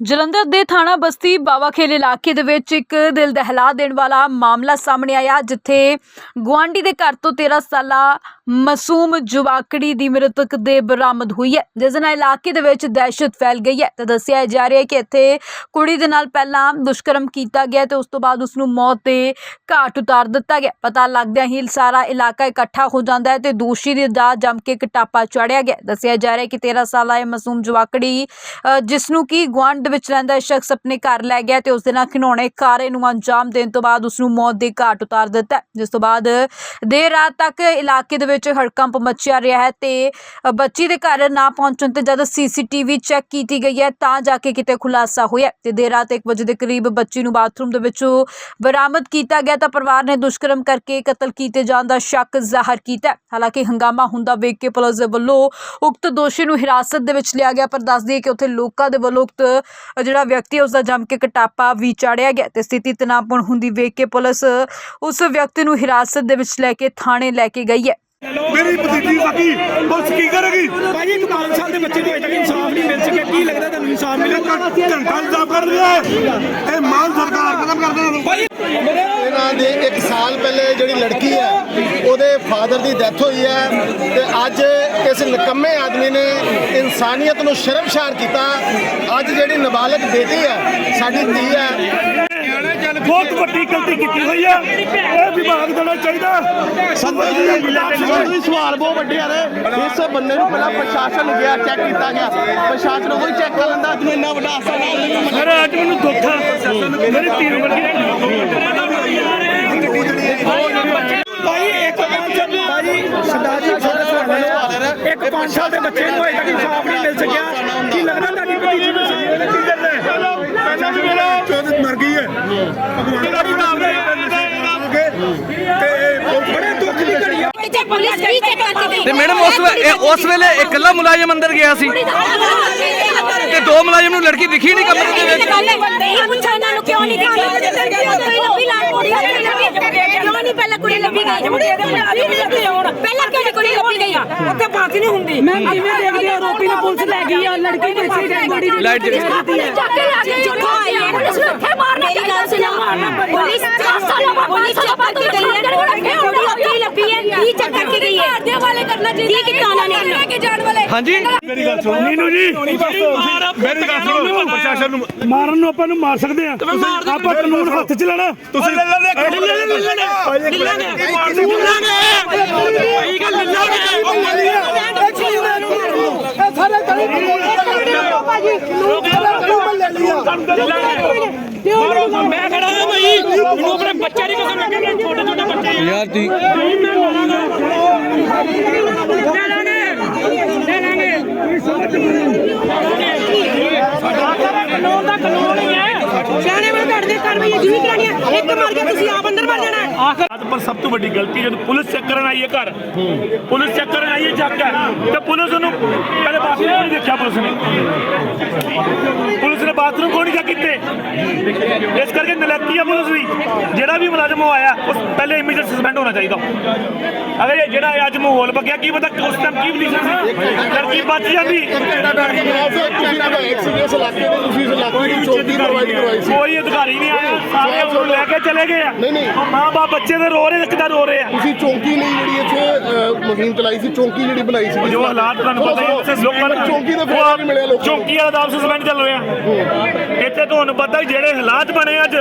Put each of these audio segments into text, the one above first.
ਜਲੰਧਰ ਦੇ ਥਾਣਾ ਬਸਤੀ ਬਾਵਾਖੇਲ ਇਲਾਕੇ ਦੇ ਵਿੱਚ ਇੱਕ ਦਿਲ ਦਹਿਲਾ ਦੇਣ ਵਾਲਾ ਮਾਮਲਾ ਸਾਹਮਣੇ ਆਇਆ, ਜਿੱਥੇ ਗੁਆਂਢੀ ਦੇ ਘਰ ਤੋਂ 13 ਸਾਲਾ ਮਾਸੂਮ ਜਵਾਕੜੀ ਦੀ ਮ੍ਰਿਤਕ ਦੇ ਬਰਾਮਦ ਹੋਈ ਹੈ। ਜਿਸ ਨਾਲ ਇਲਾਕੇ ਦੇ ਵਿੱਚ ਦਹਿਸ਼ਤ ਫੈਲ ਗਈ ਹੈ। ਤੇ ਦੱਸਿਆ ਜਾ ਰਿਹਾ ਹੈ ਕਿ ਇੱਥੇ ਕੁੜੀ ਦੇ ਨਾਲ ਪਹਿਲਾਂ ਦੁਸ਼ਕਰਮ ਕੀਤਾ ਗਿਆ ਤੇ ਉਸ ਤੋਂ ਬਾਅਦ ਉਸ ਨੂੰ ਮੌਤ ਦੇ ਘਾਟ ਉਤਾਰ ਦਿੱਤਾ ਗਿਆ। ਪਤਾ ਲੱਗਦਿਆਂ ਹੀ ਸਾਰਾ ਇਲਾਕਾ ਇਕੱਠਾ ਹੋ ਜਾਂਦਾ ਹੈ ਤੇ ਦੋਸ਼ੀ ਦੇ ਦਾ ਜੰਮ ਕੇ ਕਟਾਪਾ ਚੜਿਆ ਗਿਆ। ਦੱਸਿਆ ਜਾ ਰਿਹਾ ਹੈ ਕਿ 13 ਸਾਲਾ ਇਹ ਮਾਸੂਮ ਜਵਾਕੜੀ ਜਿਸ ਨੂੰ ਕੀ ਗੁਆਂਢ ਦੇ ਵਿੱਚ ਰਹਿੰਦਾ ਇਹ ਸ਼ਖਸ ਆਪਣੇ ਘਰ ਲੈ ਗਿਆ ਤੇ ਉਸ ਦੇ ਨਾਲ ਖਿਡੌਣੇ ਕਾਰੇ ਨੂੰ ਅੰਜਾਮ ਦੇਣ ਤੋਂ ਬਾਅਦ ਉਸ ਨੂੰ ਮੌਤ ਦੇ ਘਾਟ ਉਤਾਰ ਦਿੱਤਾ। ਜਿਸ ਤੋਂ ਬਾਅਦ ਦੇਰ ਰਾਤ ਤੱਕ ਇਲਾਕੇ ਦੇ ਵਿੱਚ ਹੜਕੰਪ ਮਚਿਆ ਰਿਹਾ ਹੈ ਤੇ ਬੱਚੀ ਦੇ ਘਰ ਨਾ ਪਹੁੰਚਣ ਤੇ ਜਦ ਸੀਸੀਟੀਵੀ ਚੈੱਕ ਕੀਤੀ ਗਈ ਹੈ ਤਾਂ ਜਾ ਕੇ ਕਿਤੇ ਖੁਲਾਸਾ ਹੋਇਆ ਤੇ ਦੇਰ ਰਾਤ 1 ਵਜੇ ਦੇ ਕਰੀਬ ਬੱਚੀ ਨੂੰ ਬਾਥਰੂਮ ਦੇ ਵਿੱਚੋਂ ਬਰਾਮਦ ਕੀਤਾ ਗਿਆ ਤਾਂ ਪਰਿਵਾਰ ਨੇ ਦੁਸ਼ਕਰਮ ਕਰਕੇ ਕਤਲ ਕੀਤੇ ਜਾਣ ਦਾ ਸ਼ੱਕ ਜ਼ਾਹਰ ਕੀਤਾ ਹਾਲਾਂਕਿ ਹੰਗਾਮਾ ਹੁੰਦਾ ਵੇਖ ਕੇ ਪੁਲਿਸ ਦੇ ਵੱਲੋਂ ਉਕਤ ਦੋਸ਼ੀ ਨੂੰ ਹਿਰਾਸਤ ਦੇ ਵਿੱਚ ਲਿਆ ਗਿਆ ਪਰ ਦੱਸ ਦਈਏ ਕਿ ਉੱਥੇ ਲੋਕਾਂ ਦੇ ਵੱਲੋਂ ਉਕਤ ਜਿਹੜਾ ਵਿਅਕਤੀ ਹੈ ਉਸ ਦਾ ਜੰਮ ਕੇ ਕਟਾਪਾ ਵੀ ਚਾੜਿਆ ਗਿਆ ਤੇ ਸਥਿਤੀ ਤਣਾਅਪੂਰਨ ਹੁੰਦੀ ਵੇਖ ਕੇ ਪੁਲਿਸ ਉਸ ਵਿਅਕਤੀ ਨੂੰ ਹਿਰਾਸਤ ਦੇ ਵਿੱਚ ਲੈ ਕੇ ਥਾਣੇ ਲੈ ਕੇ ਗਈ ਹੈ। ਮੇਰੀ ਭਤੀਜੀ ਸਾਕੀ ਪੁਲਿਸ ਕੀ ਕਰੇਗੀ? ਭਾਜੀ ਇੱਕ 5 ਸਾਲ ਦੇ ਬੱਚੇ ਨੂੰ ਅਜੇ ਤੱਕ ਇਨਸਾਫ ਨਹੀਂ ਮਿਲ ਸਕਿਆ। ਕੀ ਲੱਗਦਾ ਤੁਹਾਨੂੰ ਇਨਸਾਫ ਮਿਲੇਗਾ ਘੰਟਾ ਇੰਤਜ਼ਾਮ ਕਰ ਰਿਹਾ ਹੈ। ਇਹ ਮਾਨ ਸਰਕਾਰ ਕਦਮ ਕਰਦੇ ਨੇ ਭਾਜੀ ਇਹਨਾਂ ਦੇ 1 ਸਾਲ ਪਹਿਲੇ ਜਿਹੜੀ ਲੜਕੀ ਹੈ ਫਾਦਰ ਦੀ ਡੈਥ ਹੋਈ ਹੈ ਤੇ ਅੱਜ ਇਸ ਨਿਕੰਮੇ ਆਦਮੀ ਨੇ ਇਨਸਾਨੀਅਤ ਨੂੰ ਸ਼ਰਮਸ਼ਾਰ ਕੀਤਾ। ਅੱਜ ਜਿਹੜੀ ਨਾਬਾਲਗ ਬੇਟੀ ਹੈ ਸਾਡੀ ਧੀ ਹੈ। ਬਹੁਤ ਵੱਡੀ ਗਲਤੀ ਕੀਤੀ ਹੋਈ ਹੈ। ਇਹ ਵਿਭਾਗ ਦੇਣਾ ਚਾਹੀਦਾ। ਸਵਾਲ ਬਹੁਤ ਵੱਡੇ ਆ ਰਹੇ ਇਸ ਬੰਦੇ ਨੂੰ ਪਹਿਲਾਂ ਪ੍ਰਸ਼ਾਸਨ ਗਿਆ ਚੈੱਕ ਕੀਤਾ ਗਿਆ। ਪ੍ਰਸ਼ਾਸਨ ਉਹ ਚੈੱਕ ਕਰ ਲੈਂਦਾ ਅੱਜ ਇੰਨਾ ਵੱਡਾ ਹਾਸਾ ਨਾ ਸਰ ਅੱਜ ਮੈਨੂੰ ਦੁੱਖ ਹੈ ਮੇਰੀ ਧੀ ਇੱਕ ਪੰਜ ਭਾਜੀ ਸਰਦਾਰ ਜੀ ਛੋਟੇ ਸਵਾਲ ਇੱਕ 5 ਸਾਲ ਦੇ ਬੱਚੇ ਨੂੰ ਅਜੇ ਤੱਕ ਇਨਸਾਫ ਨਹੀਂ ਮਿਲ ਸਕਿਆ। ਕੀ ਲੱਗਦਾ ਤੁਹਾਡੀ ਭਤੀਜੀ ਨੂੰ ਸਹੀ ਹੋਣਾ ਕੀ ਕਰਨਾ ਪਹਿਲਾਂ ਵੀ ਮੇਰਾ ਚੋਦਤ ਮਰ ਗਈ ਹੈ। ਭਗਵਾਨ ਦਾ ਨਾਮ ਲੈ ਤੇ ਇਹ ਬੜੇ ਦੁੱਖ ਦੀ ਘੜੀ ਆ। ਤੇ ਪੁਲਿਸ ਵੀ ਚੈੱਕ ਕਰਕੇ ਗਈ ਤੇ ਮੈਡਮ ਉਸ ਵੇਲੇ ਇਕੱਲਾ ਮੁਲਾਜ਼ਮ ਅੰਦਰ ਗਿਆ ਸੀ। ਤੇ ਤੇ ਦੋ ਮੁਲਾਜ਼ਮ ਨੂੰ ਲੜਕੀ ਦਿਖੀ ਨਹੀਂ ਕਮਰੇ ਦੇ ਵਿੱਚ। ਇਹ ਪੁੱਛਿਆ ਇਹਨਾਂ ਨੂੰ ਕਿਉਂ ਨਹੀਂ ਦਿਖੀ ਲੱਭੀ ਲਾ ਕੁੜੀ ਕਿਉਂ ਨਹੀਂ ਪਹਿਲਾਂ ਕੁੜੀ ਲੱਭੀ ਗਈ? ਪਹਿਲਾਂ ਕਿਉਂ ਨਹੀਂ ਕੁੜੀ ਲੱਭੀ ਗਈ? ਉੱਥੇ ਬਾਤ ਨਹੀਂ ਹੁੰਦੀ। ਮੈਂ ਕਿਵੇਂ ਦੇਖਦੀ ਹਾਂ ਆਰੋਪੀ ਨੂੰ ਪੁਲਿਸ ਲੈ ਗਈ ਆ ਲੜਕੀ ਇੱਥੇ ਡੈਡ ਬੋਡੀ ਦੀ ਲਾਈਟ ਜਲੀ। ਜਿੱਥੋਂ ਆਈ ਹੈ ਪੁਲਿਸ ਨੂੰ ਉੱਥੇ ਮਾਰਨਾ ਮੇਰੀ ਗੱਲ ਸੁਣੋ ਪੁਲਿਸ ਚਾਰ ਸਾਲਾਂ ਬਾਅਦ ਪੁਲਿਸ ਚੈੱਕ ਕਰਕੇ ਗਈ ਹੀ ਲੱਭੀ ਕਰਕੇ ਗਈ ਹੈ ਦੇ ਵਾਲੇ ਕਰਨਾ ਚਾਹੀਦਾ ਕੀ ਕੀਤਾ ਉਹਨਾਂ ਨੇ ਲੈ ਕੇ ਜਾਣ ਵਾਲੇ ਹਾਂਜੀ ਮੇਰੀ ਗੱਲ ਸੁਣੋ ਨੀਨੂ ਜੀ ਮੇਰੀ ਗੱਲ ਸੁਣੋ ਪ੍ਰਸ਼ਾਸਨ ਨੂੰ ਮਾਰਨ ਨੂੰ ਆਪਾਂ ਨੂੰ ਮਾਰ ਸਕਦੇ ਆ ਆਪਾਂ ਕਾਨੂੰਨ ਹੱਥ 'ਚ ਲੈਣਾ ਤੁਸੀਂ ਲੈ ਲੈਣੇ ਮੈਂ ਖੜਾ ਹਾਂ ਭਾਈ ਮੈਨੂੰ ਆਪਣੇ ਬੱਚੇ ਦੀ ਕਸਮ ਲੱਗੇ ਛੋਟੇ ਛੋਟੇ ਯਾਰ ਨਹੀਂ ਲੜਾਂਗਾ ਲੈ ਲਾਂਗੇ ਲੈ ਲਾਂਗੇ ਕਾਨੂੰਨ ਦਾ ਕਾਨੂੰਨ ਹੀ ਹੈ ਸਿਆਣੇ ਤੁਹਾਡੇ ਕਾਰਵਾਈ ਜਿਵੇਂ ਕਰਾਣੀ ਹੈ। ਇੱਕ ਮਾਰ ਕੇ ਤੁਸੀਂ ਆਪ ਅੰਦਰ ਵੜ ਜਾਣਾ ਹੈ। ਅੱਜ ਪਰ ਸਭ ਤੋਂ ਵੱਡੀ ਗਲਤੀ ਜਦੋਂ ਪੁਲਿਸ ਚੈੱਕ ਕਰਨ ਆਈ ਹੈ ਘਰ। ਪੁਲਿਸ ਚੈੱਕ ਕਰਨ ਆਈ ਹੈ ਚੱਕ ਹੈ। ਤੇ ਪੁਲਿਸ ਉਹਨੂੰ ਪਹਿਲੇ ਬਾਥਰੂਮ ਨਹੀਂ ਦੇਖਿਆ ਪੁਲਿਸ ਨੇ। ਪੁਲਿਸ ਨੇ ਬਾਥਰੂਮ ਕੋਈ ਨਹੀਂ ਚੈੱਕ ਕੀਤੇ? ਇਸ ਕਰਕੇ ਨਲੈਕੀ ਹੈ ਪੁਲਿਸ ਵੀ। ਜਿਹੜਾ ਵੀ ਮੁਲਾਜ਼ਮ ਉਹ ਆਇਆ ਉਸ ਪਹਿਲੇ ਇਮੀਡੀਏਟ ਸਸਪੈਂਡ ਹੋਣਾ ਚਾਹੀਦਾ। ਅਗਰ ਇਹ ਜਿਹੜਾ ਅੱਜ ਮਾਹੌਲ ਬਗਿਆ ਕੀ ਪਤਾ ਉਸ ਟਾਈਮ ਕੀ ਪੋਜੀਸ਼ਨ ਸੀ? ਲੜਕੀ ਬਚ ਜਾਂਦੀ? ਤੁਸੀਂ ਵਿਧਾਇਕ ਸੀਗੇ ਇਸ ਇਲਾਕੇ ਦੇ ਤੁਸੀਂ ਇਸ ਇਲਾਕੇ ਦੀ ਚੌਕੀ ਪ੍ਰੋਵਾਈਡ ਕਰਵਾਈ ਸੀ। ਕੋਈ ਅਧਿਕਾਰੀ ਨਹੀਂ ਆਇਆ ਸਾਰੇ ਉਹਨੂੰ ਲੈ ਕੇ ਚਲੇ ਗਏ ਆ। ਨਹੀਂ, ਨਹੀਂ। ਮਾਂ ਬਾਪ ਬੱਚੇ ਦੇ ਰੋ ਰਹੇ ਇੱਕ ਤਾਂ ਰੋ ਰਹੇ ਆ। ਤੁਸੀਂ ਚੌਕੀ ਲਈ ਜਿਹੜੀ ਇੱਥੇ ਮੁਹਿੰਮ ਚਲਾਈ ਸੀ ਚੌਕੀ ਜਿਹੜੀ ਬਣਾਈ ਸੀ ਜੋ ਹਾਲਾਤ ਤੁਹਾਨੂੰ ਪਤਾ ਹੀ ਹੈ, ਲੋਕਾਂ ਨੂੰ ਚੌਕੀ ਦਾ ਫਾਇਦਾ ਨਹੀਂ ਮਿਲਿਆ ਲੋਕਾਂ ਚੌਕੀ ਵਾਲਾ ਦਾਬ ਸਸਪੈਂਡ ਚੱਲ ਰਿਹਾ। ਇੱਥੇ ਤੁਹਾਨੂੰ ਪਤਾ ਹੀ ਜਿਹੜੇ ਹਾਲਾਤ ਬਣੇ ਅੱਜ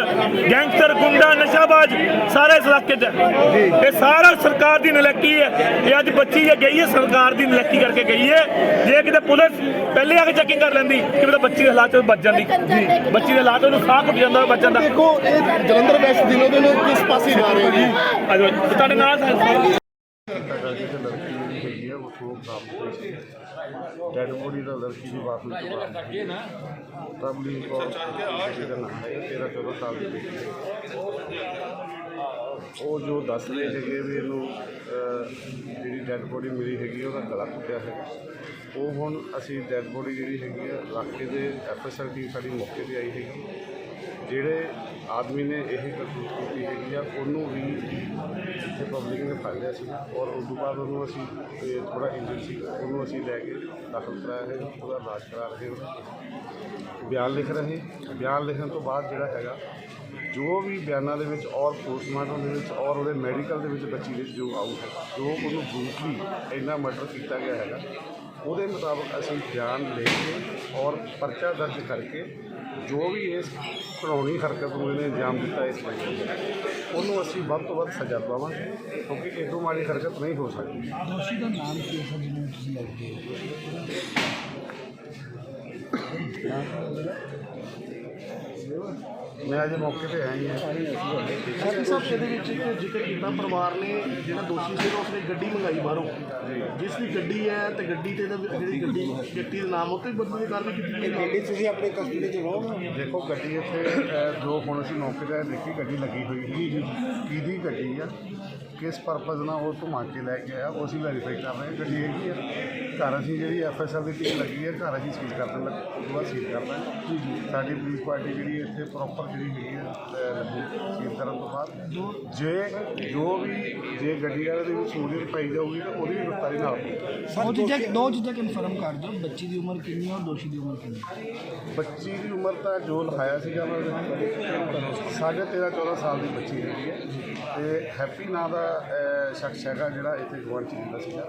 ਗੈਂਗਸਟਰ ਗੁੰਡਾ ਨਸ਼ਾਬਾਜ਼ ਸਾਰੇ ਇਸ ਇਲਾਕੇ 'ਚ। ਇਹ ਸਾਰਾ ਸਰਕਾਰ ਦੀ ਨਲੱਕੀ ਹੈ। ਇਹ ਅੱਜ ਬੱਚੀ ਜੇ ਗਈ ਹੈ ਸਰਕਾਰ ਦੀ ਨਲੱਕੀ ਕਰਕੇ ਗਈ ਹੈ। ਜੇ ਕਿਤੇ ਪੁਲਿਸ ਪਹਿਲੇ ਆ ਕੇ ਚੈਕਿੰਗ ਕਰ ਲੈਂਦੀ ਕਿ ਤਾਂ ਬੱਚੀ ਦੇ ਹਾਲਾਤ 'ਚ ਬਚ ਜਾਂਦੀ। ਬੱਚੀ ਦੇ ਹਾਲਾਤ ਉਹਨੂੰ ਸਾਹ ਘੁੱਟ ਜਾਂਦਾ ਬਚ ਜਾਂਦਾ। ਦੇਖੋ ਇਹ ਜਲੰਧਰ ਵੈਸਟ ਦਿਨੋ ਦਿਨ ਕਿਸ ਪਾਸੇ ਜਾ ਰਹੇ ਜੀ? ਆ ਜਾਓ ਤੁਹਾਡੇ ਨਾਲ ਡੈਡ ਬੋਡੀ ਦਾ ਲੜਕੀ ਦੀ ਵਾਪਸ ਤੋਂ ਬਾਅਦ ਤਬਲੀ ਕੌਰ ਜਿਹਦਾ ਨਾਮ ਹੈ 13 14 ਸਾਲ ਦੀ ਬੇਟੀ ਹੈ। ਉਹ ਜੋ ਦੱਸ ਰਹੇ ਹੈਗੇ ਵੀ ਇਹਨੂੰ ਜਿਹੜੀ ਡੈਡ ਬੋਡੀ ਮਿਲੀ ਹੈਗੀ ਉਹਦਾ ਗਲਾ ਟੁੱਟਿਆ ਹੈ। ਉਹ ਹੁਣ ਅਸੀਂ ਡੈਡ ਬੋਡੀ ਜਿਹੜੀ ਹੈਗੀ ਆ ਇਲਾਕੇ ਦੇ ਐਫਐਸਐਲ ਟੀਮ ਸਾਡੀ ਮੌਕੇ ਤੇ ਆਈ ਹੈਗੀ। ਜਿਹੜੇ ਆਦਮੀ ਨੇ ਇਹ ਕਰਤੂਤ ਕੀਤੀ ਹੈਗੀ ਆ, ਉਹਨੂੰ ਵੀ ਇੱਥੇ ਪਬਲਿਕ ਨੇ ਫੜ ਲਿਆ ਸੀ ਔਰ ਉਸ ਤੋਂ ਬਾਅਦ ਉਹਨੂੰ ਅਸੀਂ ਇਹ ਥੋੜਾ ਇੰਜਰ ਸੀ ਉਹਨੂੰ ਅਸੀਂ ਲੈ ਕੇ ਦਾਖਲ ਕਰਾਇਆ ਹੈ, ਉਹਦਾ ਇਲਾਜ ਕਰਾ ਰਹੇ ਹਾਂ। ਬਿਆਨ ਲਿਖ ਰਹੇ ਬਿਆਨ ਲਿਖਣ ਤੋਂ ਬਾਅਦ ਜਿਹੜਾ ਹੈਗਾ, ਜੋ ਵੀ ਬਿਆਨਾਂ ਦੇ ਵਿੱਚ ਔਰ ਪੋਸਟਮਾਰਟਮ ਦੇ ਵਿੱਚ ਔਰ ਉਹਦੇ ਮੈਡੀਕਲ ਦੇ ਵਿੱਚ ਬੱਚੀ ਦੇ ਜੋ ਆਊਟ ਹੈ, ਜੋ ਉਹਨੂੰ ਬਰੂਟਲੀ ਇੰਨਾ ਮਰਡਰ ਕੀਤਾ ਗਿਆ ਹੈਗਾ ਉਹਦੇ ਮੁਤਾਬਕ ਅਸੀਂ ਬਿਆਨ ਲੈ ਕੇ ਔਰ ਪਰਚਾ ਦਰਜ ਕਰਕੇ ਜੋ ਵੀ ਇਸ ਘਿਨੌਣੀ ਹਰਕਤ ਨੂੰ ਇਹਨੇ ਅੰਜਾਮ ਦਿੱਤਾ ਇਸ ਲਈ ਉਹਨੂੰ ਅਸੀਂ ਵੱਧ ਤੋਂ ਵੱਧ ਸਜ਼ਾ ਦਵਾਵਾਂਗੇ ਕਿਉਂਕਿ ਇਹ ਤੋਂ ਮਾੜੀ ਹਰਕਤ ਨਹੀਂ ਹੋ ਸਕਦੀ। ਦੋਸ਼ੀ ਦਾ ਨਾਮ ਕੀ ਹੈ ਜਿਹਨੂੰ ਤੁਸੀਂ ਲੱਗਦੇ ਹੋ? ਮੈਂ ਅਜੇ ਮੌਕੇ ਤੇ ਆਇਆ ਹੀ ਹਾਂ ਸਾਹਿਬ ਸਾਹਿਬ ਇਹਦੇ ਵਿੱਚ ਇੱਕ ਜ਼ਿਕਰ ਕੀਤਾ ਪਰਿਵਾਰ ਨੇ ਜਿਹੜਾ ਦੋਸ਼ੀ ਸੀ ਉਸਨੇ ਗੱਡੀ ਮੰਗਾਈ ਬਾਹਰੋਂ। ਜਿਸ ਦੀ ਗੱਡੀ ਹੈ ਤੇ ਗੱਡੀ ਤੇ ਇਹਦਾ ਜਿਹੜੀ ਗੱਡੀ ਵਿਅਕਤੀ ਦੇ ਨਾਮ ਉੱਤੇ ਬੰਦੇ ਦੀ ਕਾਰਵਾਈ ਕੀਤੀ ਗਈ। ਗੱਡੀ ਤੁਸੀਂ ਆਪਣੀ ਕਸਟਡੀ ਚ ਲਓ। ਦੇਖੋ ਗੱਡੀ ਇੱਥੇ ਅਹ, ਜੋ ਹੁਣ ਅਸੀਂ ਮੌਕੇ ਤੇ ਦੇਖੀ ਗੱਡੀ ਲੱਗੀ ਹੋਈ ਸੀ। ਕਿਹਦੀ ਗੱਡੀ ਆ? ਕਿਸ ਪਰਪਸ ਨਾਲ ਉਹ ਘੁਮਾ ਕੇ ਲੈ ਕੇ ਆਇਆ? ਉਹ ਅਸੀਂ ਵੈਰੀਫਾਈ ਕਰ ਰਹੇ ਹਾਂ। ਗੱਡੀ ਹੈਗੀ ਆ। ਘਰ ਅਸੀਂ ਜਿਹੜੀ ਐਫਐਸਐਲ ਦੀ ਟੀਮ ਲੱਗੀ ਹੈ ਘਰ ਅਸੀਂ ਸੀਲ ਕਰਨ ਲੱਗ ਉਹ ਤੋਂ ਬਾਅਦ ਸੀਲ ਕਰ ਰਹੇ ਹਾਂ। ਜੀ ਜੀ। ਸਾਡੀ ਪੁਲਿਸ ਪਾਰਟੀ ਜਿਹੜੀ ਇੱਥੇ ਪ੍ਰੋਪਰ ਜਿਹੜੀ ਹੈਗੀ ਸੀਲ ਕਰਨ ਤੋਂ ਬਾਅਦ ਜੇ ਜੋ ਵੀ ਜੇ ਗੱਡੀ ਵਾਲੇ ਦੀ ਵੀ ਸਹੂਲੀਅਤ ਪਾਈ ਜਾਊਗੀ ਤਾਂ ਉਹਦੀ ਵੀ ਗ੍ਰਿਫਤਾਰੀ ਨਾਲ ਹੋਊਗੀ। ਦੋ ਚੀਜ਼ਾਂ ਦੋ ਚੀਜ਼ਾਂ ਕਨਫਰਮ ਕਰ ਦਿਓ ਬੱਚੀ ਦੀ ਉਮਰ ਕਿੰਨੀ ਹੈ ਔਰ ਦੋਸ਼ੀ ਦੀ ਉਮਰ ਕਿੰਨੀ ਹੈ ਬੱਚੀ ਦੀ ਉਮਰ ਤਾਂ ਜੋ ਲਿਖਾਇਆ ਸੀਗਾ ਮੈਂ ਉਹਦੇ ਸਾਢੇ 13 14 ਸਾਲ ਦੀ ਬੱਚੀ ਹੈਗੀ ਹੈ। ਤੇ ਹੈਪੀ ਨਾਂ ਦਾ ਅਹ, ਸ਼ਖਸ ਹੈਗਾ ਜਿਹੜਾ ਇੱਥੇ ਗਵਾਂਢ ਚ ਰਹਿੰਦਾ ਸੀਗਾ।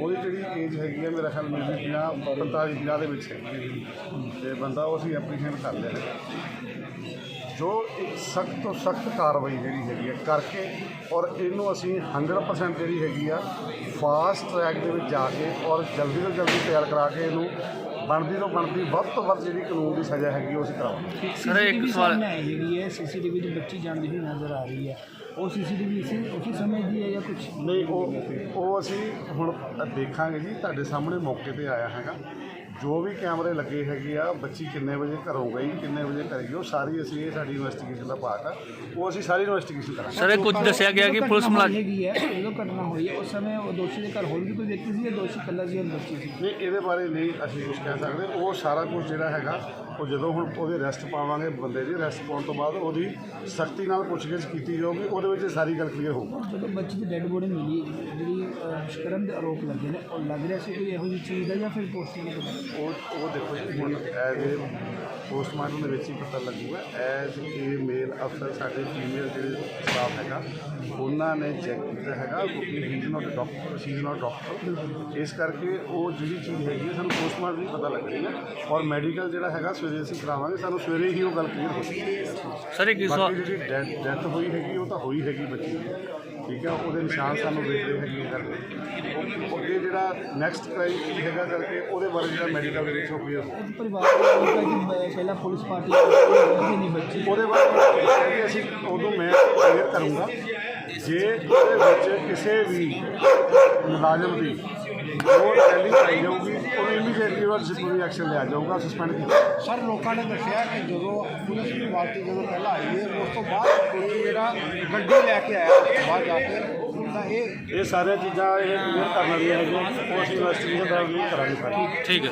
ਉਹਦੀ ਜਿਹੜੀ ਏਜ ਹੈਗੀ ਹੈ ਮੇਰਾ ਖਿਆਲ ਮੇਰੀ 50 45 50 ਦੇ ਵਿੱਚ ਹੈਗੀ ਹੈ। ਤੇ ਬੰਦਾ ਉਹ ਅਸੀਂ ਐਪਰੀਸ਼ੀਏਟ ਕਰ ਲਿਆ। ਜੋ ਇੱਕ ਸਖਤ ਤੋਂ ਸਖਤ ਕਾਰਵਾਈ ਜਿਹੜੀ ਹੈਗੀ ਹੈ ਕਰਕੇ ਔਰ ਇਹਨੂੰ ਅਸੀਂ 100% ਜਿਹੜੀ ਹੈਗੀ ਆ ਫਾਸਟ ਟਰੈਕ ਦੇ ਵਿੱਚ ਜਾ ਕੇ ਔਰ ਜਲਦੀ ਤੋਂ ਜਲਦੀ ਤਿਆਰ ਕਰਾ ਕੇ ਇਹਨੂੰ ਬਣਦੀ ਤੋਂ ਬਣਦੀ ਵੱਧ ਤੋਂ ਵੱਧ ਜਿਹੜੀ ਕਾਨੂੰਨ ਦੀ ਸਜ਼ਾ ਹੈਗੀ ਉਹ ਅਸੀਂ ਕਰਾਵਾਂਗੇ। ਸਰ ਇੱਕ ਸਵਾਲ ਆਈ ਹੈਗੀ ਹੈ ਸੀਸੀਟੀਵੀ ਦੀ ਬੱਚੀ ਜਾਂਦੀ ਹੋਈ ਨਜ਼ਰ ਆ ਰਹੀ ਹੈ। ਉਹ ਸੀਸੀਟੀਵੀ ਇਸੇ ਉਸੇ ਸਮੇਂ ਦੀ ਹੈ ਜਾਂ ਕੁਝ ਨਹੀਂ ਉਹ ਉਹ ਅਸੀਂ ਹੁਣ ਦੇਖਾਂਗੇ ਜੀ ਤੁਹਾਡੇ ਸਾਹਮਣੇ ਮੌਕੇ ਤੇ ਆਇਆ ਹੈਗਾ। ਜੋ ਵੀ ਕੈਮਰੇ ਲੱਗੇ ਹੈਗੇ ਆ ਬੱਚੀ ਕਿੰਨੇ ਵਜੇ ਘਰੋਂ ਗਈ ਕਿੰਨੇ ਵਜੇ ਘਰ ਗਈ ਉਹ ਸਾਰੀ ਅਸੀਂ ਇਹ ਸਾਡੀ ਇਨਵੈਸਟੀਗੇਸ਼ਨ ਦਾ ਪਾਰਟ ਆ। ਉਹ ਅਸੀਂ ਸਾਰੀ ਇਨਵੈਸਟੀਗੇਸ਼ਨ ਕਰਾਂਗੇ। ਸਰ ਇਹ ਕੁਝ ਦੱਸਿਆ ਗਿਆ ਕਿ ਪੁਲਿਸ ਮੁਲਾਜ਼ਮ ਹੈਗੀ ਹੈ ਜਦੋਂ ਘਟਨਾ ਹੋਈ ਹੈ ਉਸ ਸਮੇਂ ਉਹ ਦੋਸ਼ੀ ਦੇ ਘਰ ਹੋਰ ਵੀ ਕੋਈ ਵਿਅਕਤੀ ਸੀ ਜਾਂ ਦੋਸ਼ੀ ਇਕੱਲਾ ਸੀ ਜਾਂ ਬੱਚੀ ਸੀ? ਨਹੀਂ ਇਹਦੇ ਬਾਰੇ ਨਹੀਂ ਅਸੀਂ ਕੁਝ ਕਹਿ ਸਕਦੇ। ਉਹ ਸਾਰਾ ਕੁਝ ਜਿਹੜਾ ਹੈਗਾ ਉਹ ਜਦੋਂ ਹੁਣ ਉਹਦੇ ਅਰੈਸਟ ਪਾਵਾਂਗੇ ਬੰਦੇ ਦੀ ਅਰੈਸਟ ਪਾਉਣ ਤੋਂ ਬਾਅਦ ਉਹਦੀ ਸਖਤੀ ਨਾਲ ਪੁੱਛਗਿੱਛ ਕੀਤੀ ਜਾਊਗੀ ਉਹਦੇ ਵਿੱਚ ਸਾਰੀ ਗੱਲ ਕਲੀਅਰ ਹੋਊਗੀ। ਜਦੋਂ ਬੱਚੀ ਦੀ ਡੈੱਡ ਬੋਡੀ ਮਿਲੀ ਜਿਹੜੀ ਸ਼ਰਮ ਦੇ ਆਰੋਪ ਲੱਗੇ ਨੇ ਉਹ ਲੱਗ ਰਿਹਾ ਸੀ ਕੋਈ ਇਹੋ ਜਿਹੀ ਚੀਜ਼ ਹੈ ਜਾਂ ਫਿਰ ਪੋਸਟਮਾਰਟਮ ਉਹ ਉਹ ਦੇਖੋ ਜੀ ਹੁਣ ਐਜ਼ ਪੋਸਟਮਾਰਟਮ ਦੇ ਵਿੱਚ ਹੀ ਪਤਾ ਲੱਗੂਗਾ। ਐਜ਼ ਏ ਮੇਲ ਅਫਸਰ ਸਾਡੇ ਫੀਮੇਲ ਜਿਹੜੇ ਸਟਾਫ ਹੈਗਾ ਉਹਨਾਂ ਨੇ ਚੈੱਕ ਕੀਤਾ ਹੈਗਾ ਕਿਉਂਕਿ he is not doctor she is not doctor ਇਸ ਕਰਕੇ ਉਹ ਜਿਹੜੀ ਚੀਜ਼ ਹੈਗੀ ਹੈ ਸਾਨੂੰ ਪੋਸਟਮਾਰਟਮ ਹੀ ਪਤਾ ਲੱਗਣੀ ਹੈ ਔਰ ਮੈਡੀਕਲ ਜਿਹੜਾ ਹੈਗਾ ਸਵੇਰੇ ਅਸੀਂ ਕਰਾਵਾਂਗੇ ਸਾਨੂੰ ਸਵੇਰੇ ਹੀ ਉਹ ਗੱਲ ਕਲੀਅਰ ਹੋ ਜਾਏਗੀ ਸਰ ਇੱਕ ਸਵਾਲ ਬਾਕੀ ਜਿਹੜੀ ਡੈਥ ਡੈਥ ਹੋਈ ਹੈਗੀ ਉਹ ਤਾਂ ਹੋਈ ਹੈਗੀ ਬੱਚੀ ਦੀ। ਠੀਕ ਹੈ ਉਹਦੇ ਨਿਸ਼ਾਨ ਸਾਨੂੰ ਵੇਖਦੇ ਹੈਗੇ ਕਰਕੇ ਉਹ ਅੱਗੇ ਜਿਹੜਾ ਨੈਕਸਟ ਕ੍ਰਾਈਮ ਕੀ ਹੈਗਾ ਕਰਕੇ ਉਹਦੇ ਬਾਰੇ ਜਿਹੜਾ ਮੈਡੀਕਲ ਉਹ clear ਹੋਊ ਪਰਿਵਾਰ ਦਾ ਹੈ ਪਹਿਲਾਂ ਪੁਲਿਸ ਪਾਰਟੀ ਨਹੀਂ ਬੱਚੀ। ਉਹਦੇ ਬਾਰੇ ਅਸੀਂ ਉਦੋਂ ਮੈਂ ਕਲੀਅਰ ਕਰੂੰਗਾ। ਜੇ ਉਹਦੇ ਵਿੱਚ ਕਿਸੇ ਵੀ ਮੁਲਾਜ਼ਮ ਦੀ ਜੋ ਟੈਲੀ ਪਾਈ ਜਾਊਗੀ ਉਹਨੂੰ ਡਿਸਪਲਿਨਰੀ ਐਕਸ਼ਨ ਲਿਆ ਜਾਊਗਾ ਸਸਪੈਂਡ ਕੀਤਾ। ਸਰ ਲੋਕਾਂ ਨੇ ਦੱਸਿਆ ਕਿ ਜਦੋਂ ਪੁਲਿਸ ਦੀ ਪਾਰਟੀ ਜਦੋਂ ਪਹਿਲਾਂ ਆਈ ਹੈ ਉਸ ਤੋਂ ਬਾਅਦ ਕੋਈ ਜਿਹੜਾ ਗੱਡੀ ਲੈ ਕੇ ਆਇਆ ਬਾਹਰ ਜਾ ਕੇ ਤਾਂ ਇਹ ਇਹ ਸਾਰੀਆਂ ਚੀਜ਼ਾਂ ਇਹ ਕਲੀਅਰ ਕਰਨ ਵਾਲੀਆਂ ਹੈਗੀਆਂ ਉਹ ਅਸੀਂ ਇਨਵੈਸਟੀਗੇਸ਼ਨ ਦਾ ਵੀ ਕਰਾਂਗੇ। ਸਾਰੀ ਠੀਕ ਹੈ।